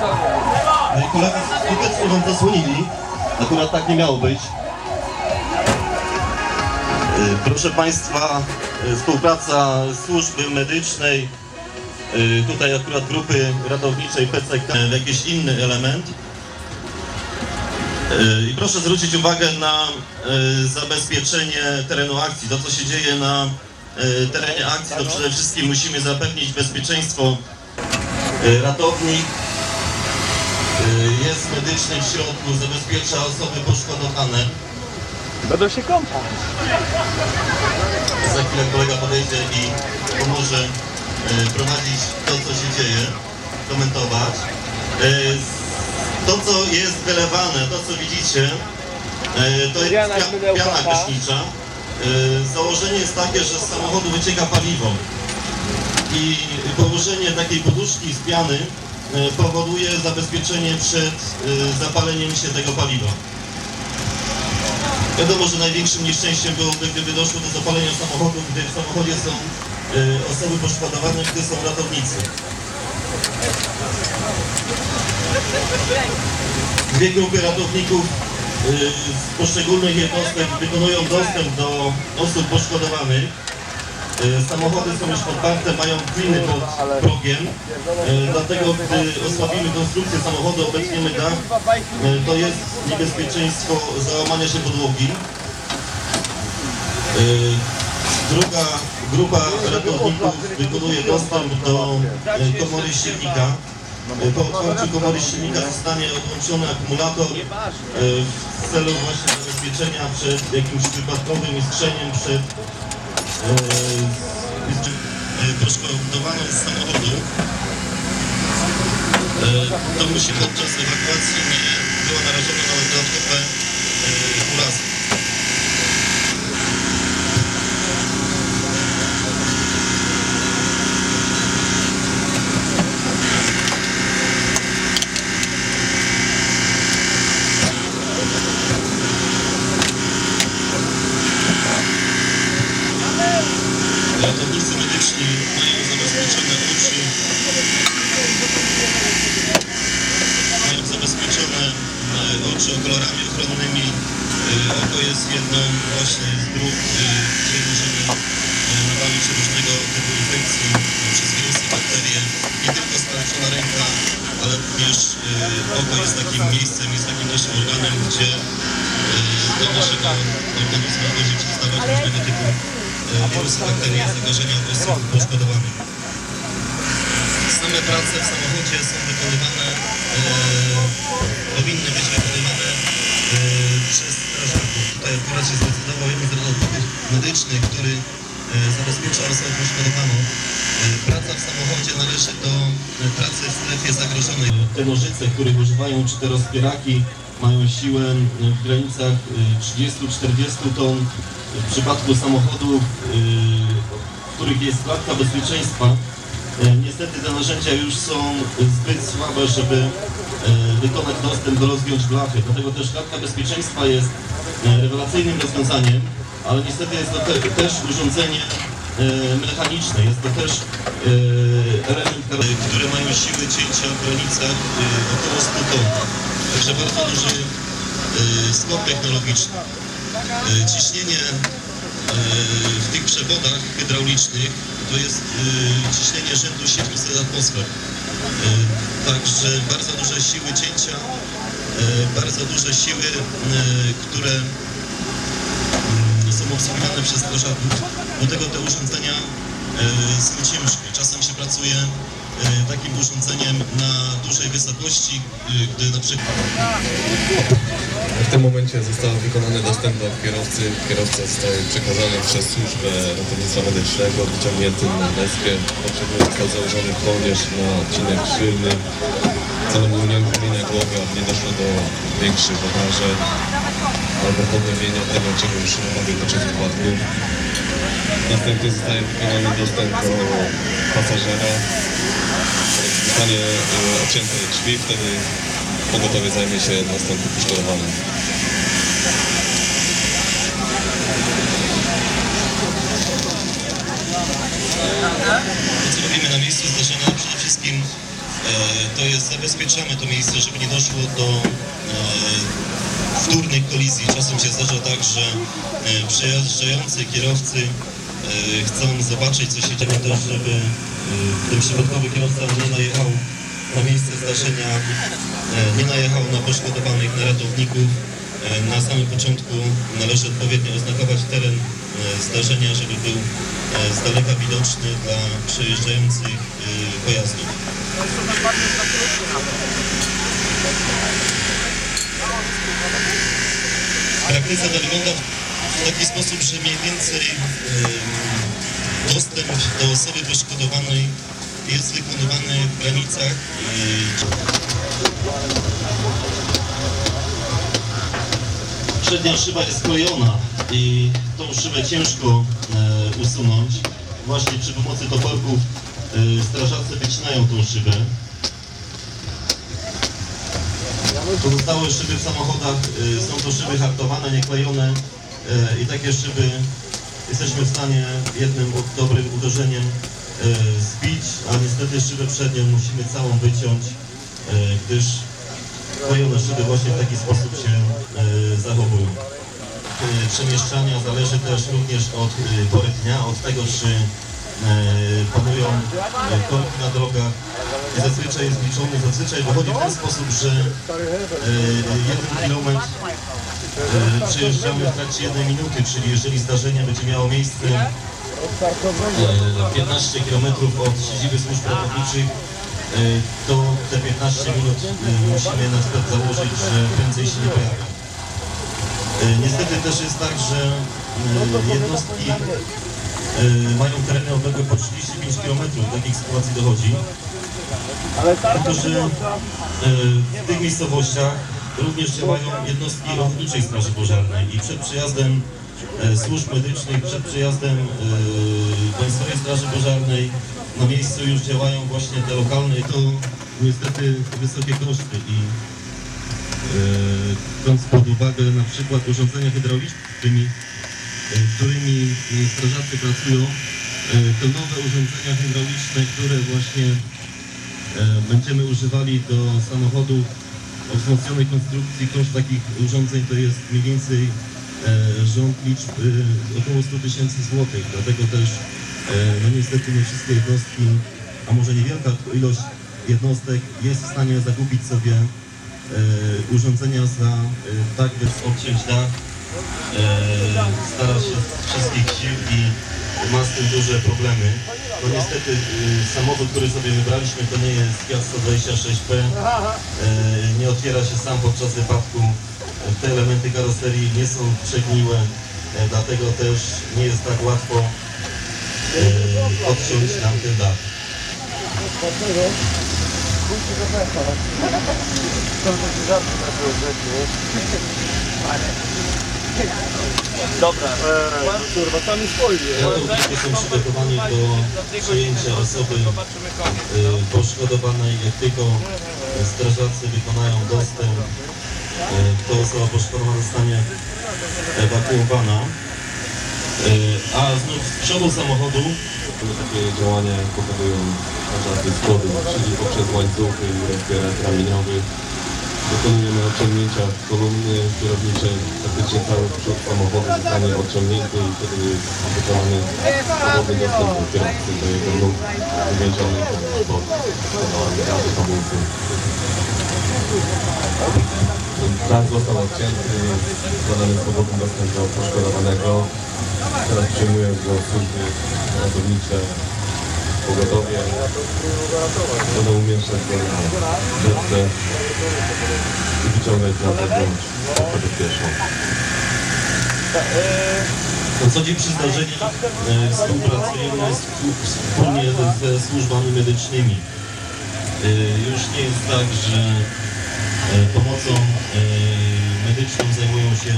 No Koledzy skutecznie wam zasłonili. Akurat tak nie miało być. Y, proszę Państwa, y, współpraca służby medycznej, y, tutaj akurat grupy ratowniczej PCK, jakiś inny element. I proszę zwrócić uwagę na zabezpieczenie terenu akcji. To, co się dzieje na terenie akcji, to przede wszystkim musimy zapewnić bezpieczeństwo ratownik, jest medyczny w środku, zabezpiecza osoby poszkodowane. Będą się kąpać. Za chwilę kolega podejdzie i pomoże y, prowadzić to, co się dzieje, komentować. Y, To, co jest wylewane, to, co widzicie, y, to jest Piana piana gaśnicza. Y, Założenie jest takie, że z samochodu wycieka paliwo i położenie takiej poduszki z piany y, powoduje zabezpieczenie przed y, zapaleniem się tego paliwa. Wiadomo, że największym nieszczęściem byłoby, gdyby doszło do zapalenia samochodu, gdy w samochodzie są y, osoby poszkodowane, gdy są ratownicy. Dwie grupy ratowników z poszczególnych jednostek wykonują dostęp do osób poszkodowanych. Y, Samochody są już podparte, mają kliny pod progiem, y, dlatego gdy osłabimy konstrukcję samochodu, obecniemy dach, y, to jest niebezpieczeństwo załamania się podłogi. Druga grupa ratowników wykonuje dostęp do komory silnika. Po otwarciu komory silnika zostanie odłączony akumulator w celu właśnie zabezpieczenia przed jakimś wypadkowym iskrzeniem, przed poszkodowaną z samochodu. Y, To musi podczas ewakuacji nie była narażona na dodatkowe y, urazy. Ratownicy medyczni mają zabezpieczone oczy, mają zabezpieczone e, oczy kolorami ochronnymi. E, Oko jest jedną właśnie z grup, e, gdzie możemy e, nabawić się różnego typu infekcji e, przez wirusy, bakterie. Nie tylko skaleczona ręka, ale również e, oko jest takim miejscem, jest takim naszym organem, gdzie e, do naszego organizmu może przedstawiać różnego typu wirusy, bakterie, zakażenia osób poszkodowanych. Same prace w samochodzie są wykonywane, e, powinny być wykonywane e, przez strażaków. Tutaj akurat się zdecydował jeden z ratowników medycznych, który zabezpiecza osobę poszkodowaną. E, praca w samochodzie należy do e, pracy w strefie zagrożonej. Te nożyce, których używają, czy te rozpieraki mają siłę e, w granicach e, 30-40 ton. W przypadku samochodów, e, w których jest klatka bezpieczeństwa, E, Niestety te narzędzia już są zbyt słabe, żeby e, wykonać dostęp do rozgiąć blachy. Dlatego też kartka bezpieczeństwa jest e, rewelacyjnym rozwiązaniem, ale niestety jest to te, też urządzenie e, mechaniczne. Jest to też e, element, które mają siły cięcia w granicach e, około 100 ton. Także bardzo duży e, skok technologiczny. E, Ciśnienie e, w tych przewodach hydraulicznych to jest e, ciśnienie rzędu 700 atmosfer. E, Także bardzo duże siły cięcia, e, bardzo duże siły, e, które mm, są obsługiwane przez strażaków. Do tego te urządzenia e, są ciężkie. Czasem się pracuje e, takim urządzeniem na dużej wysokości, e, gdy na przykład W tym momencie został wykonany dostęp do kierowcy. Kierowca został przekazany przez służbę ratownictwa medycznego, wyciągnięty na deskę. Potrzebny został założony kołnierz na odcinek szylny. Celem był nieuchylenia głowy, aby nie doszło do większych obrażeń albo pogłębienia tego, czego już nie mogli podczas wypadku. Następnie zostaje wykonany dostęp do pasażera. Zostanie e, odcięte drzwi, wtedy pogotowie zajmie się następnym poszkodowanym. Co robimy na miejscu zdarzenia, przede wszystkim e, to jest zabezpieczamy to miejsce, żeby nie doszło do e, wtórnych kolizji. Czasem się zdarza tak, że przejeżdżający kierowcy chcą zobaczyć, co się dzieje żeby e, ten przypadkowy kierowca nie najechał na miejsce zdarzenia, e, nie najechał na poszkodowanych, na ratowników. E, Na samym początku należy odpowiednio oznakować teren e, zdarzenia, żeby był e, z daleka widoczny dla przejeżdżających e, pojazdów. Praktyce to wygląda w taki sposób, że mniej więcej dostęp do osoby poszkodowanej jest wykonywany w granicach e, Przednia szyba jest klejona i tą szybę ciężko e, usunąć. Właśnie przy pomocy toporków e, strażacy wycinają tą szybę. Pozostałe szyby w samochodach są to szyby hartowane, nieklejone i takie szyby jesteśmy w stanie jednym dobrym uderzeniem y, zbić, a niestety szybę przednią musimy całą wyciąć, y, gdyż klejone szyby właśnie w taki sposób się zachowują. Przemieszczania zależy też również od pory dnia, od tego czy panują y, korki na drogach. I zazwyczaj jest liczony, zazwyczaj wychodzi w ten sposób, że e, jeden kilometr e, przejeżdżamy w trakcie jednej minuty, czyli jeżeli zdarzenie będzie miało miejsce e, 15 kilometrów od siedziby służb ratowniczych, e, to te 15 minut e, musimy na przykład założyć, że prędzej się nie pojawia. E, Niestety też jest tak, że e, jednostki e, mają tereny odległe po 35 km, do takich sytuacji dochodzi. Że e, w tych miejscowościach również działają jednostki Ochotniczej Straży Pożarnej i przed przyjazdem e, służb medycznych, przed przyjazdem e, Państwowej Straży Pożarnej na miejscu już działają właśnie te lokalne to niestety wysokie koszty i e, biorąc pod uwagę na przykład urządzenia hydrauliczne, e, którymi e, strażacy pracują, e, to nowe urządzenia hydrauliczne, które właśnie E, będziemy używali do samochodów o wzmocnionej konstrukcji. Koszt takich urządzeń to jest mniej więcej rząd liczb około 100 tysięcy złotych. Dlatego też no niestety nie wszystkie jednostki, a może niewielka ilość jednostek jest w stanie zakupić sobie urządzenia za tak, dach. E, stara się wszystkich sił i ma z tym duże problemy. No niestety y, samochód, który sobie wybraliśmy to nie jest Fiat 126P. E, nie otwiera się sam podczas wypadku. Te elementy karoserii nie są przegniłe, e, dlatego też nie jest tak łatwo odciąć nam ten dach. Dobra. Kurwa, sami spojrzy. Ratownicy są przygotowani do przyjęcia osoby y, poszkodowanej, jak tylko strażacy wykonają dostęp, y, to osoba poszkodowana zostanie ewakuowana. A znów z przodu samochodu Takie działania powodują pożary schody, czyli poprzez łańcuchy i rozbierać ramieniowych. Wykonujemy odciągnięcia kolumny kierowniczej, praktycznie cały przód samochodu zostanie odciągnięty i wtedy jest wykonany swobodny dostęp do kierowcy do jego nóg uwięzionych pod schodami gazu hamulcy. Dach został odcięty, składamy swobodny dostęp do poszkodowanego. Teraz przyjmują go służby ratownicze, pogotowie. Będą umieszczać desce i wyciągać na zewnątrz osobę pierwszą. Na co dzień przy zdarzeniu e, współpracujemy współ- wspólnie ze służbami medycznymi. E, Już nie jest tak, że e, pomocą medyczną zajmują się